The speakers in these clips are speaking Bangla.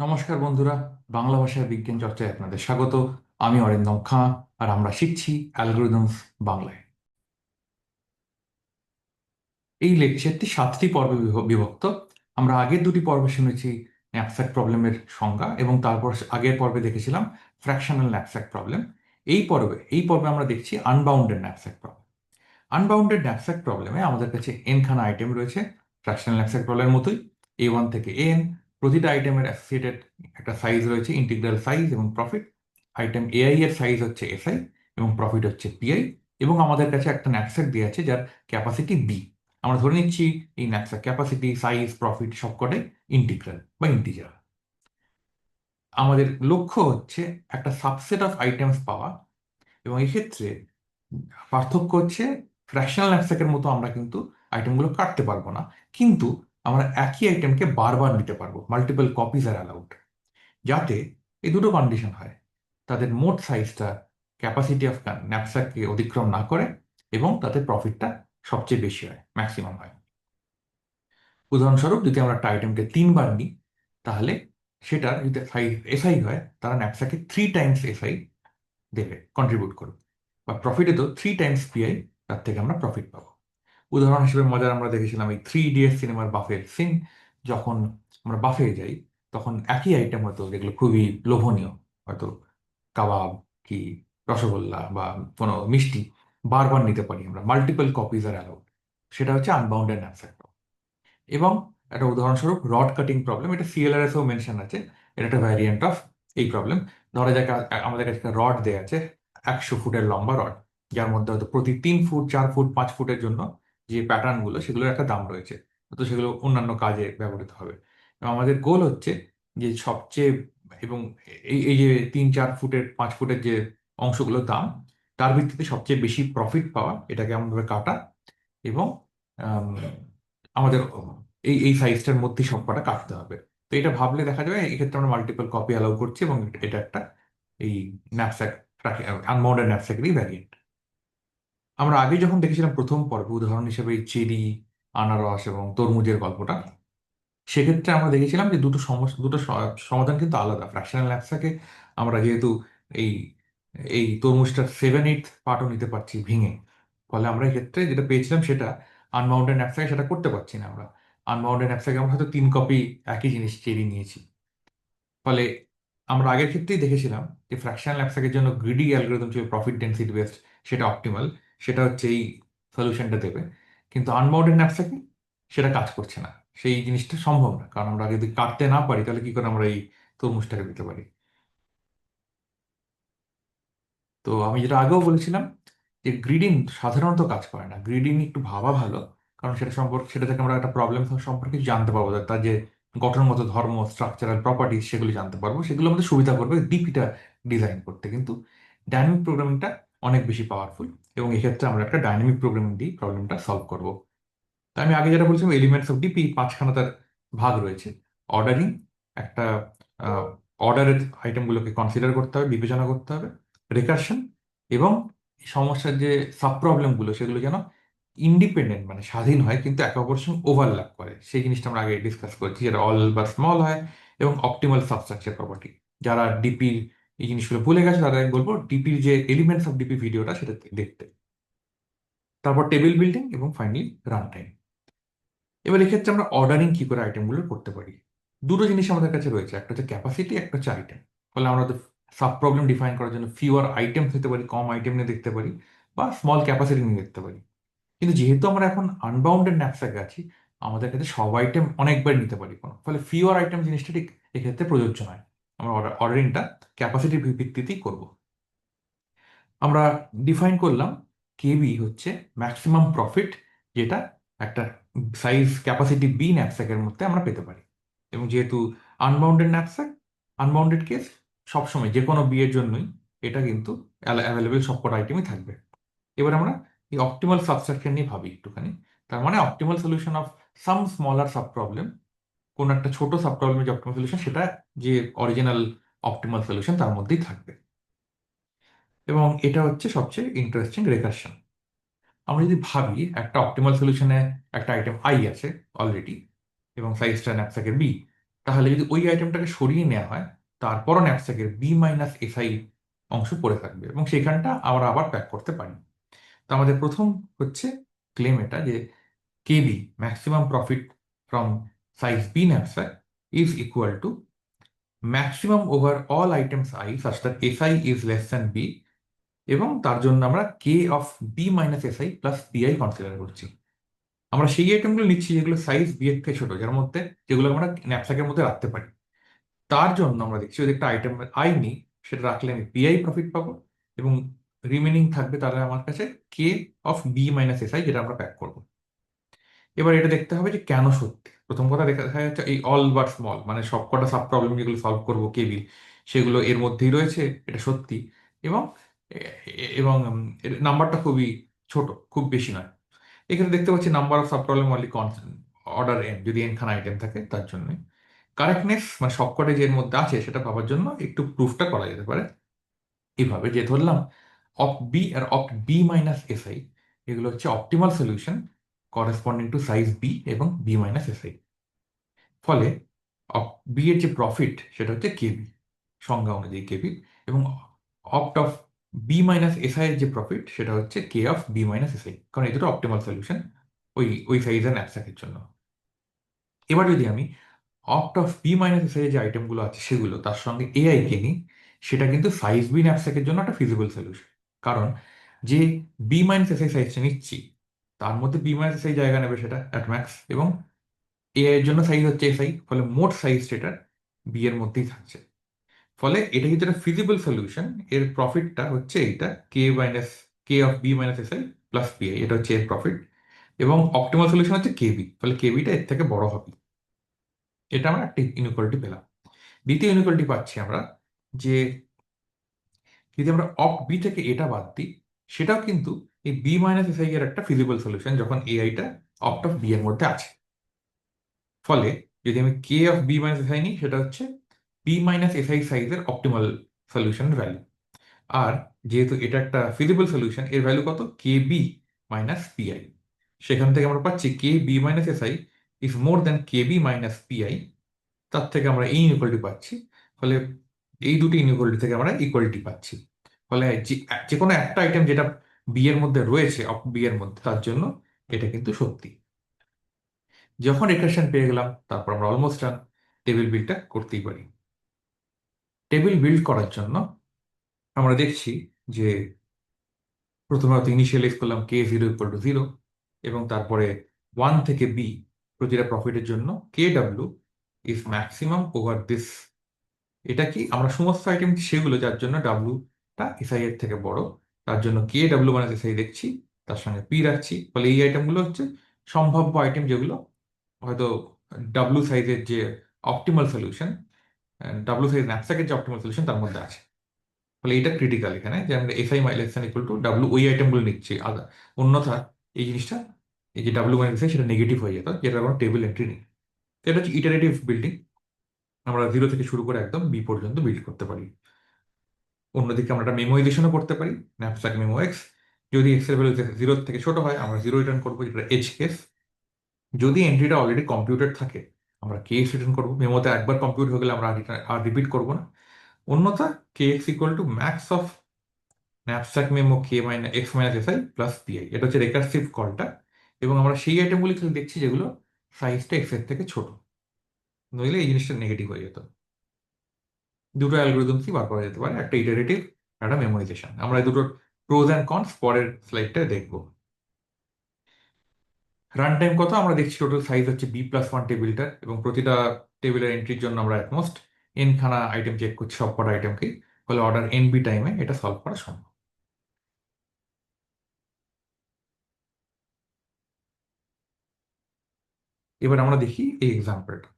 নমস্কার বন্ধুরা, বাংলা ভাষায় বিজ্ঞান চর্চায় আপনাদের স্বাগত। আমি অরিন্দম খাঁ আর আমরা শিখছি অ্যালগোরিদমস বাংলায়। এই লেকচারটি সাতটি পর্বে বিভ- বিভক্ত। আমরা আগের দুটি পর্বে শুনেছি ন্যাপস্যাক প্রবলেমের সংজ্ঞা এবং তারপর আগের পর্বে দেখেছিলাম ফ্র্যাকশনাল ন্যাপস্যাক প্রবলেম। এই পর্বে এই পর্বে আমরা দেখছি unbounded knapsack problem. Unbounded knapsack প্রবলেমে আমাদের কাছে এনখানা আইটেম রয়েছে, ফ্র্যাকশনাল ন্যাপস্যাক প্রবলেমের মতোই এ ওয়ান থেকে এন প্রতিটা আইটেমের অ্যাসোসিয়েটেড একটা সাইজ রয়েছে ইন্টিগ্রাল সাইজ এবং প্রফিট আইটেম এআই এর সাইজ হচ্ছে এসআই এবং প্রফিট হচ্ছে পিআই এবং আমাদের কাছে একটা ন্যাপস্যাক দেওয়া আছে যার ক্যাপাসিটি বি আমরা ধরে নিচ্ছি এই ন্যাপস্যাক ক্যাপাসিটি সাইজ প্রফিট সবকটাই ইন্টিগ্রাল বা ইন্টিজার আমাদের লক্ষ্য হচ্ছে একটা সাবসেট অফ আইটেমস পাওয়া এবং এক্ষেত্রে পার্থক্য হচ্ছে ফ্র্যাকশনাল ন্যাপস্যাকের মতো আমরা কিন্তু আইটেমগুলো কাটতে পারব না। কিন্তু আমরা একই আইটেমকে বারবার নিতে পারব মাল্টিপল কপিজ আর অ্যালাউড যাতে এই দুটো কন্ডিশন হয়। তাদের মোট সাইজটা ক্যাপাসিটি অফ ন্যাপস্যাককে অতিক্রম না করে এবং তাতে প্রফিটটা সবচেয়ে বেশি হয় ম্যাক্সিমাম হয়। উদাহরণস্বরূপ, যদি আমরা একটা আইটেমকে তিনবার নিই, তাহলে সেটার যদি সাইজ এসআই হয়, তারা ন্যাপসাকে থ্রি টাইমস এসআই দেবে কন্ট্রিবিউট করবে। বা প্রফিটে তো থ্রি টাইমস পিআই তার থেকে আমরা প্রফিট পাবো। উদাহরণ হিসেবে মজার আমরা দেখেছিলাম এই থ্রি ইডিয়টস সিনেমার বাফের সিন যখন আমরা বাফে যাই, তখন একই আইটেম হয়তো যেগুলো খুবই লোভনীয়, হয়তো কাবাব কি রসগোল্লা বা কোনো মিষ্টি বারবার নিতে পারি আমরা মাল্টিপল কপিজ আর অ্যালাউড সেটা হচ্ছে আনবাউন্ডেড ন্যাপস্যাক এবং একটা উদাহরণস্বরূপ রড কাটিং প্রবলেম এটা সিএলআরএসও মেনশন আছে, এটা একটা ভ্যারিয়েন্ট অফ এই প্রবলেম ধরা যাক, আমাদের কাছে রড দেওয়া আছে, একশো ফুটের লম্বা রড যার মধ্যে হয়তো প্রতি তিন ফুট, চার ফুট, পাঁচ ফুটের জন্য যে প্যাটার্নগুলো সেগুলোর একটা দাম রয়েছে। তো সেগুলো অন্যান্য কাজে ব্যবহৃত হবে। এবং আমাদের গোল হচ্ছে যে সবচেয়ে এবং এই এই যে তিন, চার ফুটের, পাঁচ ফুটের যে অংশগুলোর দাম, তার ভিত্তিতে সবচেয়ে বেশি প্রফিট পাওয়া, এটাকে এমনভাবে কাটা এবং আমাদের এই এই সাইজটার মধ্যে সবকটা কাটতে হবে। তো এটা ভাবলে দেখা যাবে, এক্ষেত্রে আমরা মাল্টিপল কপি অ্যালাউ করছি এবং এটা একটা এই ন্যাপস্যাক আনবাউন্ডেড ন্যাপস্যাকেরই ভ্যারিয়েন্ট আমরা আগে যখন দেখেছিলাম প্রথম পর্ব, উদাহরণ হিসেবে চেরি আনারস এবং তরমুজের গল্পটা, সেক্ষেত্রে আমরা দেখেছিলাম যে দুটো সমস্যা দুটো সমাধান কিন্তু আলাদা। ফ্র্যাকশনাল ল্যাপসাকে আমরা যেহেতু এই এই তরমুজটার সেভেন এইট পার্টও নিতে পারছি ভেঙে। ফলে আমরা এক্ষেত্রে যেটা পেয়েছিলাম সেটা আনবাউন্ডেড ন্যাপসাকে সেটা করতে পারছি না আমরা। আনবাউন্ডেড অ্যাপসাকে আমরা হয়তো তিন কপি একই জিনিস চেরি নিয়েছি। ফলে আমরা আগের ক্ষেত্রেই দেখেছিলাম যে ফ্র্যাকশনাল ল্যাপসাকের জন্য গ্রিডি অ্যালগোরিদম ছিল প্রফিট ডেন্সিটি বেসড সেটা অপটিমাল সেটা হচ্ছে এই সলিউশনটা দেবে। কিন্তু আনবাউন্ডেড ন্যাপসাকে সেটা কাজ করছে না। সেই জিনিসটা সম্ভব না। কারণ আমরা যদি কাটতে না পারি, তাহলে কি করে আমরা এই তরমুজটাকে দিতে পারি? তো আমি যেটা আগেও বলেছিলাম যে গ্রিডিং সাধারণত কাজ করে না। গ্রিডিং একটু ভাবা ভালো, কারণ সেটা সম্পর্কে, সেটা থেকে আমরা একটা প্রবলেম সম্পর্কে জানতে পারব। তার যে গঠনগত ধর্ম স্ট্রাকচারাল প্রপার্টিজ সেগুলি জানতে পারব। সেগুলো আমাদের সুবিধা করবে ডিপিটা ডিজাইন করতে। কিন্তু ডাইনামিক প্রোগ্রামিংটা অনেক বেশি পাওয়ারফুল এবং এক্ষেত্রে আমরা একটা ডাইনামিক প্রোগ্রামিং দিয়ে প্রবলেমটা সলভ করব। তাই আমি আগে যেটা বলছিলাম এলিমেন্টস অফ ডিপি পাঁচখানা তার ভাগ রয়েছে। অর্ডারিং একটা অর্ডারের আইটেমগুলোকে কনসিডার করতে হবে, বিবেচনা করতে হবে। রেকারশন এবং সমস্যার যে সাব প্রবলেমগুলো সেগুলো যেন ইন্ডিপেন্ডেন্ট মানে স্বাধীন হয়, কিন্তু একে অপরের সঙ্গে ওভারল্যাপ করে। সেই জিনিসটা আমরা আগে ডিসকাস করেছি, যেটা অল বা স্মল হয় এবং অপটিমাল সাবস্ট্রাকচার প্রপার্টি যারা ডিপির এই জিনিসগুলো ভুলে গেছে তারা আমি বলব ডিপির যে এলিমেন্টস অফ ডিপি ভিডিওটা সেটা দেখতে। তারপর টেবিল বিল্ডিং এবং ফাইনালি রান টাইম এবার এক্ষেত্রে আমরা অর্ডারিং কি করে আইটেমগুলো করতে পারি? দুটো জিনিস আমাদের কাছে রয়েছে, একটা হচ্ছে ক্যাপাসিটি একটা হচ্ছে আইটেম ফলে আমরা তো সাব প্রবলেম ডিফাইন করার জন্য ফিওয়ার আইটেম দিতে পারি, কম আইটেম নিয়ে দেখতে পারি, বা স্মল ক্যাপাসিটি নিয়ে দেখতে পারি। কিন্তু যেহেতু আমরা এখন আনবাউন্ডেড ন্যাপস্যাকে আছি, আমাদের কাছে সব আইটেম অনেকবার নিতে পারি কোনো। ফলে ফিওয়ার আইটেম জিনিসটা ঠিক এক্ষেত্রে প্রযোজ্য নয়। আমরা অর্ডারিংটা ক্যাপাসিটির ভিত্তিতেই করব। আমরা ডিফাইন করলাম কেবি হচ্ছে ম্যাক্সিমাম প্রফিট যেটা একটা সাইজ ক্যাপাসিটি বি ন্যাপস্যাকের মধ্যে আমরা পেতে পারি। এবং যেহেতু আনবাউন্ডেড ন্যাপস্যাক আনবাউন্ডেড কেস সবসময় যে কোনো বিয়ের জন্যই এটা কিন্তু অ্যাভেলেবেল সবকটা আইটেমই থাকবে। এবার আমরা এই অপটিমাল সাবস্ট্রাকচার নিয়ে ভাবি একটুখানি। তার মানে optimal solution of some smaller sub problem কোন একটা ছোট সাব প্রবলেমের যে অপটিমাল সলিউশন সেটা যে অরিজিনাল অপটিমাল সলিউশন তার মধ্যেই থাকবে। এবং এটা হচ্ছে সবচেয়ে ইন্টারেস্টিং রেকারশন আমরা যদি ভাবি, একটা অপটিমাল সলিউশনে একটা আইটেম আই আছে অলরেডি এবং সাইজটা ন্যাপস্যাকের বি তাহলে যদি ওই আইটেমটাকে সরিয়ে নেওয়া হয়, তারপরও ন্যাপস্যাকের বি মাইনাস এসআই অংশ পড়ে থাকবে, এবং সেখানটা আমরা আবার প্যাক করতে পারি। তো আমাদের প্রথম হচ্ছে ক্লেম এটা যে KB maximum profit from size B knapsack is equal to maximum over all items i such that si is less than b এবং তার জন্য আমরা K of B minus SI plus BI consider করছি। আমরা সেই আইটেমগুলো নিচ্ছি যেগুলো সাইজ বি এর থেকে ছোট, যার মধ্যে যেগুলো আমরা ন্যাপস্যাকের মধ্যে রাখতে পারি। তার জন্য আমরা দেখছি যদি একটা আইটেম আই নিই, সেটা রাখলে আমি বিআই প্রফিট পাবো এবং রিমেনিং থাকবে তাহলে আমার কাছে K of B minus SI যেটা আমরা প্যাক করব। এবার এটা দেখতে হবে যে কেন সত্যি? প্রথম কথা দেখা যাচ্ছে এই অল বা স্মল মানে সবকটা সাব প্রবলেম যেগুলো সলভ করব কেবিল সেগুলো এর মধ্যেই রয়েছে, এটা সত্যি। এবং এবং নাম্বারটা খুবই ছোট, খুব বেশি নয়। এখানে দেখতে পাচ্ছি number of sub problem only order N যদি এন খানা আইটেম থাকে, তার জন্য কারেক্টনেস মানে সবকটা যে এর মধ্যে আছে, সেটা পাওয়ার জন্য একটু প্রুফটা করা যেতে পারে। এইভাবে যে ধরলাম অফ বি আর অফ বি মাইনাস এসআই এগুলো হচ্ছে optimal solution corresponding to size B এবং বি মাইনাস এসআই ফলে বি এর যে প্রফিট সেটা হচ্ছে কেবি সংজ্ঞা অনুযায়ী কেবি এবং opt of B minus SI এর যে প্রফিট সেটা হচ্ছে K of B minus SI কারণ এই দুটো অপটিমাল সলিউশন ওই ওই সাইজের ন্যাপস্যাকের জন্য। এবার যদি আমি opt of B minus SI যে আইটেমগুলো আছে সেগুলো, তার সঙ্গে এআই কে নিই, সেটা কিন্তু সাইজ বি ন্যাপস্যাকের জন্য একটা ফিজিবল সলিউশন কারণ যে বি মাইনাস এসআই সাইজটা নিচ্ছি তার মধ্যে বি মাইনাস এসআই জায়গা নেবে সেটা অ্যাট ম্যাক্স এবং এ এর জন্য সাইজ হচ্ছে এসআই ফলে মোট সাইজ সেটা বি এর মধ্যেই থাকছে। ফলে এটা কিন্তু একটা ফিজিবল সলিউশন এর প্রফিটটা হচ্ছে এইটা K minus K of B minus SI plus PI এটা হচ্ছে এর প্রফিট এবং অপটিমাল সলিউশন হচ্ছে কেবি ফলে কেবিটা এর থেকে বড় হবে। এটা আমরা একটা ইনইকুয়ালিটি পেলাম। দ্বিতীয় ইনইকুয়ালিটি পাচ্ছি আমরা যে যদি আমরা অফ বি থেকে এটা বাদ দিই, সেটাও কিন্তু এই বি মাইনাস এসআই এর একটা ফিজিবল সলিউশন যখন এআইটা অফ অফ বি এর মধ্যে আছে। ফলে যদি আমি K of B minus SI নিই, সেটা হচ্ছে বি মাইনাস এস এসআই সাইজের অপটিমাল সলিউশন ভ্যালু আর যেহেতু এটা একটা ফিজিবল সলিউশন এর ভ্যালু কত? কে বি মাইনাস পিআই সেখান থেকে আমরা পাচ্ছি K B minus SI is more than K B minus PI তার থেকে আমরা এই ইনইকুয়ালিটি পাচ্ছি। ফলে এই দুটি ইনইকুয়ালিটি থেকে আমরা ইকুয়ালিটি পাচ্ছি। ফলে যে কোনো একটা আইটেম যেটা বি এর মধ্যে রয়েছে অফ বি মধ্যে, তার জন্য এটা কিন্তু সত্যি। যখন রিকার্শন পেয়ে গেলাম, তারপর আমরা অলমোস্ট ডান টেবিল বিল্ডটা করতেই পারি। টেবিল বিল্ড করার জন্য আমরা দেখছি যে প্রথমে হয়তো ইনিশিয়ালাইজ করলাম K zero equal to zero এবং তারপরে ওয়ান থেকে বি প্রতিটা প্রফিটের জন্য K W is maximum over this এটা কি? আমরা সমস্ত আইটেম সেগুলো, যার জন্য ডাব্লুটা এসআই এর থেকে বড় তার জন্য কে ডাব্লু মানে এসআই দেখছি, তার সঙ্গে পি রাখছি। ফলে এই আইটেমগুলো হচ্ছে সম্ভাব্য আইটেম যেগুলো, হয়তো ডাব্লু সাইজের যে অপটিমাল সলিউশন ডাব্লু সাইজ ন্যাপস্যাকের যে অপটিমাল সলিউশন তার মধ্যে আছে। ফলে এটা ক্রিটিক্যাল এখানে, যে আমরা SI less equal to W ওই আইটেমগুলো নিচ্ছি। আদা অন্যথা এই জিনিসটা, এই যে ডাব্লু মাইনাস সেটা নেগেটিভ হয়ে যেত যেটা কোনো টেবিল এন্ট্রি নেই। তো এটা হচ্ছে ইটারেটিভ বিল্ডিং আমরা জিরো থেকে শুরু করে একদম বি পর্যন্ত বিল্ড করতে পারি। অন্যদিকে আমরা একটা মেমোইজেশনও করতে পারি ন্যাপস্যাক মেমো এক্স যদি এক্সের ভ্যালু জিরো থেকে ছোট হয়, আমরা জিরো রিটার্ন করব, যেটা এজ কেস যদি এন্ট্রিটা অলরেডি কম্পিউটেড থাকে, আমরা কে রিটার্ন করব। মেমোতে একবার কম্পিউট হয়ে গেলে আমরা আর রিপিট করব না। অন্যথা K X equal to max of knapsack memo K minus X minus S I plus PI এটা হচ্ছে রেকার্সিভ কলটা এবং আমরা সেই আইটেমগুলি খালি দেখছি যেগুলো সাইজটা এক্সের থেকে ছোট। নইলে এই জিনিসটা নেগেটিভ হয়ে যেত। দুটো অ্যালগোরিদমসই বার করা যেতে পারে? একটা ইটারেটিভ একটা মেমোরাইজেশন আমরা এই দুটোর প্রোজ অ্যান্ড কনস পরের স্লাইডটায় দেখব। রান টাইম কত? আমরা দেখছি টোটাল সাইজ হচ্ছে বি প্লাস ওয়ান টেবিলটার এবং প্রতিটা টেবিলের এন্ট্রির জন্য আমরা অ্যাটমোস্ট এন খানা আইটেম চেক করছি, সব কটা আইটেমকে ফলে অর্ডার এন বি টাইমে এটা সলভ করা সম্ভব। এবার আমরা দেখি এই এক্সাম্পলটা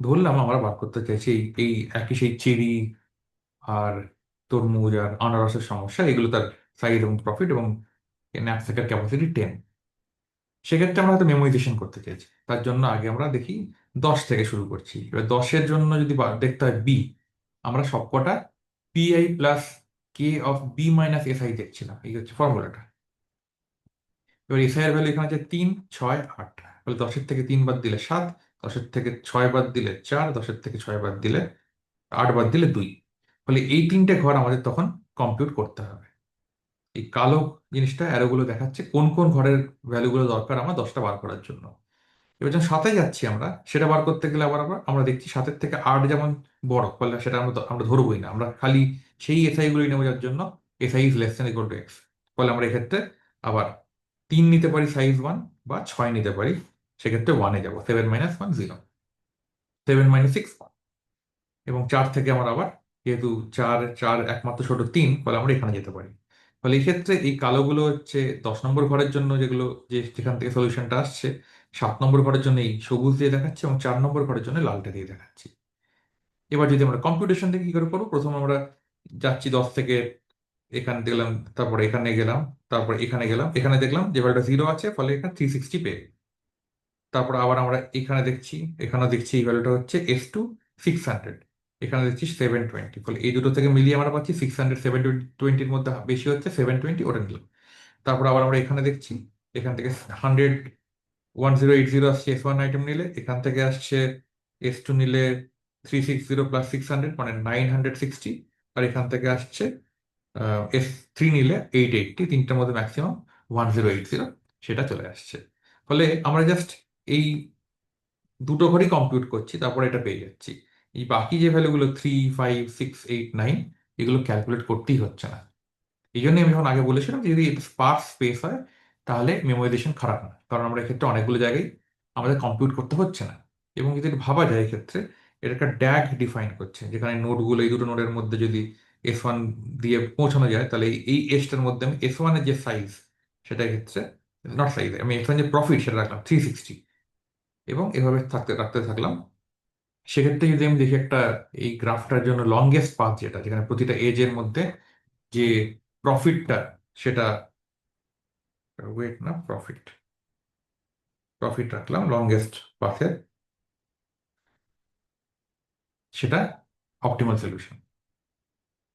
ধরলাম আমরা বার করতে চাইছি, এই একই সেই চেরি আর তরমুজ আর আনারসের সমস্যা, এগুলো তার সাইজ এবং প্রফিট এবং ন্যাপস্যাকের ক্যাপাসিটি টেন সেক্ষেত্রে আমরা হয়তো মেমোরাইজেশন করতে চাইছি। তার জন্য আগে আমরা দেখি দশ থেকে শুরু করছি। এবার দশের জন্য যদি দেখতে হয় বি আমরা সবকটা PI plus K of B minus SI দেখছিলাম। এই হচ্ছে ফর্মুলাটা এবার এসআই এর ভ্যালু এখানে আছে তিন, ছয়, আট। তাহলে দশের থেকে তিন বাদ দিলে সাত দশের থেকে ছয় বাদ দিলে চার, দশের থেকে ছয় বাদ দিলে আট বাদ দিলে দুই। ফলে এই তিনটে ঘর আমাদের তখন কম্পিউট করতে হবে। এই কালো জিনিসটা অ্যারোগুলো দেখাচ্ছে কোন কোন ঘরের ভ্যালুগুলো দরকার আমার দশটা বার করার জন্য। এবার যখন সাথে যাচ্ছি আমরা, সেটা বার করতে গেলে আবার আবার আমরা দেখছি সাতের থেকে আট যেমন বড়, ফলে সেটা আমরা আমরা ধরবোই না। আমরা খালি সেই এসআই গুলোই নেব যার জন্য SI is less than equal to X ফলে আমরা এক্ষেত্রে আবার তিন নিতে পারি সাইজ ওয়ান বা ছয় নিতে পারি সেক্ষেত্রে ওয়ানে যাব। Seven minus one zero seven minus six one এবং চার থেকে আমার আবার যেহেতু চার চার একমাত্র ছোট তিন ফলে আমরা এখানে যেতে পারি। ফলে এই ক্ষেত্রে এই কালোগুলো হচ্ছে দশ নম্বর ঘরের জন্য যেগুলো, যে যেখান থেকে সলিউশনটা আসছে, সাত নম্বর ঘরের জন্য এই সবুজ দিয়ে দেখাচ্ছে এবং চার নম্বর ঘরের জন্য লালটা দিয়ে দেখাচ্ছি। এবার যদি আমরা কম্পিউটেশন থেকে কি করে করব? প্রথম আমরা যাচ্ছি দশ থেকে এখানে দেখলাম তারপরে এখানে গেলাম, তারপরে এখানে গেলাম, এখানে দেখলাম যে ভ্যালুটা জিরো আছে, ফলে এখানে থ্রি সিক্সটি পেয়ে তারপর আবার আমরা এখানে দেখছি এখানে দেখছি এই ভ্যালুটা হচ্ছে এস টু সিক্স হান্ড্রেড এখানে দেখছি সেভেন টোয়েন্টি ফলে এই দুটো থেকে মিলিয়ে আমরা পাচ্ছি সিক্স হান্ড্রেড সেভেন টোয়েন্টির মধ্যে বেশি হচ্ছে সেভেন টোয়েন্টি ওটা নিলাম। তারপর আবার আমরা এখানে দেখছি, এখান থেকে hundred one zero eight zero আসছে এস ওয়ান আইটেম নিলে, এখান থেকে আসছে এস টু নিলে three six zero plus six hundred মানে নাইন হান্ড্রেড সিক্সটি আর এখান থেকে আসছে এস থ্রি নিলে এইট এইটটি তিনটার মধ্যে maximum one zero eight zero সেটা চলে আসছে। ফলে আমরা জাস্ট এই দুটো ঘরই কম্পিউট করছি, তারপর এটা পেয়ে যাচ্ছি। এই বাকি যে ভ্যালুগুলো three five six eight nine এগুলো ক্যালকুলেট করতেই হচ্ছে না। এই জন্য আমি যখন আগে বলেছিলাম যে যদি স্পার্স স্পেস হয়, তাহলে মেমোরাইজেশন খারাপ না। কারণ আমরা এক্ষেত্রে অনেকগুলো জায়গায় আমাদের কম্পিউট করতে হচ্ছে না। এবং যদি ভাবা যায় এক্ষেত্রে, এটা একটা ড্যাগ ডিফাইন করছে। যেখানে নোটগুলো এই দুটো নোটের মধ্যে যদি এস ওয়ান দিয়ে পৌঁছানো যায়, তাহলে এই এসটার মধ্যে আমি এস ওয়ানের যে সাইজ সেটা ক্ষেত্রে নট সাইজ আমি এস ওয়ান যে প্রফিট সেটা রাখলাম থ্রি সিক্সটি এবং এভাবে থাকতে রাখতে থাকলাম। সেক্ষেত্রে যদি আমি দেখি একটা এই গ্রাফটার জন্য লংগেস্ট পাথ যেটা, যেখানে প্রতিটা এজের মধ্যে যে প্রফিটটা সেটা ওয়েট না প্রফিট প্রফিট রাখলাম লংগেস্ট পাথের সেটা অপটিমাল সলিউশন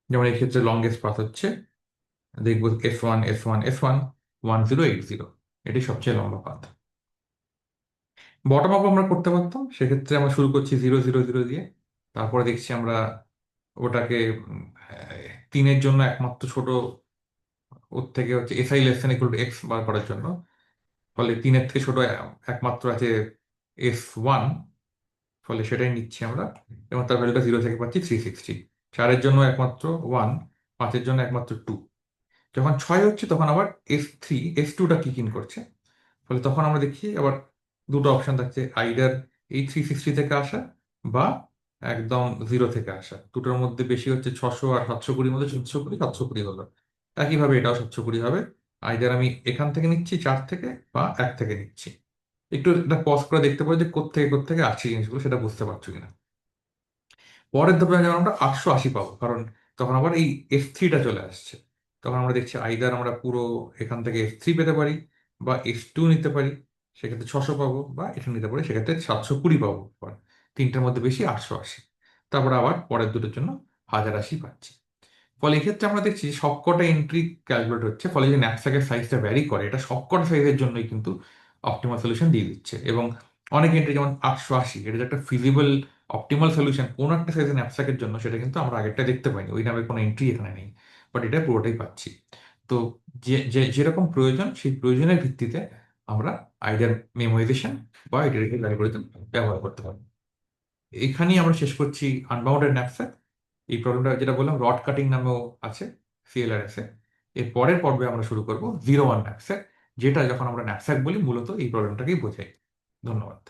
যেমন এই ক্ষেত্রে লংগেস্ট পাথ হচ্ছে, দেখব S one S one S one one zero eight zero এটি সবচেয়ে লম্বা পাথ বটম আপ আমরা করতে পারতাম, সেক্ষেত্রে আমরা শুরু করছি জিরো জিরো জিরো দিয়ে। তারপরে দেখছি আমরা ওটাকে তিনের জন্য একমাত্র ছোট, ওর থেকে হচ্ছে SI less than equal to X বার করার জন্য। ফলে তিনের থেকে ছোট একমাত্র আছে এস ওয়ান ফলে সেটাই নিচ্ছি আমরা। এবং তার ভ্যালুটা জিরো থেকে পাচ্ছি থ্রি সিক্সটি চারের জন্য একমাত্র ওয়ান পাঁচের জন্য একমাত্র টু যখন ছয় হচ্ছে তখন আবার এস থ্রি এস টুটা কিক ইন করছে। ফলে তখন আমরা দেখি আবার দুটো অপশন থাকছে আইদার এই থ্রি সিক্সটি থেকে আসা বা একদম জিরো থেকে আসা। দুটোর মধ্যে বেশি হচ্ছে ছশো আর সাতশো কুড়ির মধ্যে সাতশো কুড়ি সাতশো কুড়ি হলো। একইভাবে এটাও সাতশো কুড়ি হবে। আইদার আমি এখান থেকে নিচ্ছি, চার থেকে বা এক থেকে নিচ্ছি। একটু এটা পজ করে দেখতে পাবো যে কোথেকে কোথেকে আসছে জিনিসগুলো, সেটা বুঝতে পারছ কিনা। পরের ধাপে যেমন আমরা আটশো আশি পাবো, কারণ তখন আবার এই এস থ্রিটা চলে আসছে। তখন আমরা দেখছি আইদার আমরা পুরো এখান থেকে এস থ্রি পেতে পারি বা এস টু নিতে পারি। সেক্ষেত্রে ছশো পাবো বা এটা নিতে পারি, সেক্ষেত্রে সাতশো কুড়ি পাবো। তিনটার মধ্যে বেশি আটশো আশি। তারপর আবার পরের দুটোর জন্য হাজার আশি পাচ্ছি। ফলে এক্ষেত্রে আমরা দেখছি সবকটা এন্ট্রি ক্যালকুলেট হচ্ছে, ফলে যে ন্যাপস্যাকের সাইজটা ভ্যারি করে, এটা সবকটা সাইজের জন্যই কিন্তু অপটিমাল সলিউশন দিয়ে দিচ্ছে। এবং অনেক এন্ট্রি যেমন আটশো আশি, এটা যে একটা ফিজিবল অপটিমাল সলিউশন কোন একটা সাইজের ন্যাপস্যাকের জন্য, সেটা কিন্তু আমরা আগেরটা দেখতে পাইনি। ওই নামে কোনো এন্ট্রি এখানে নেই বাট এটা পুরোটাই পাচ্ছি। তো যে, যেরকম প্রয়োজন, সেই প্রয়োজনের ভিত্তিতে আমরা আইডিয়ার মেমোরাইজেশন বা আইডিয়ার অ্যালগোরিদম ব্যবহার করতে পারি। এখানেই আমরা শেষ করছি আনবাউন্ডেড ন্যাপস্যাক এই প্রবলেমটা যেটা বললাম রড কাটিং নামেও আছে সিএলআরএস এর পরের পর্বে আমরা শুরু করব জিরো ওয়ান ন্যাপস্যাক যেটা যখন আমরা ন্যাপস্যাক বলি, মূলত এই প্রবলেমটাকেই বোঝাই ধন্যবাদ।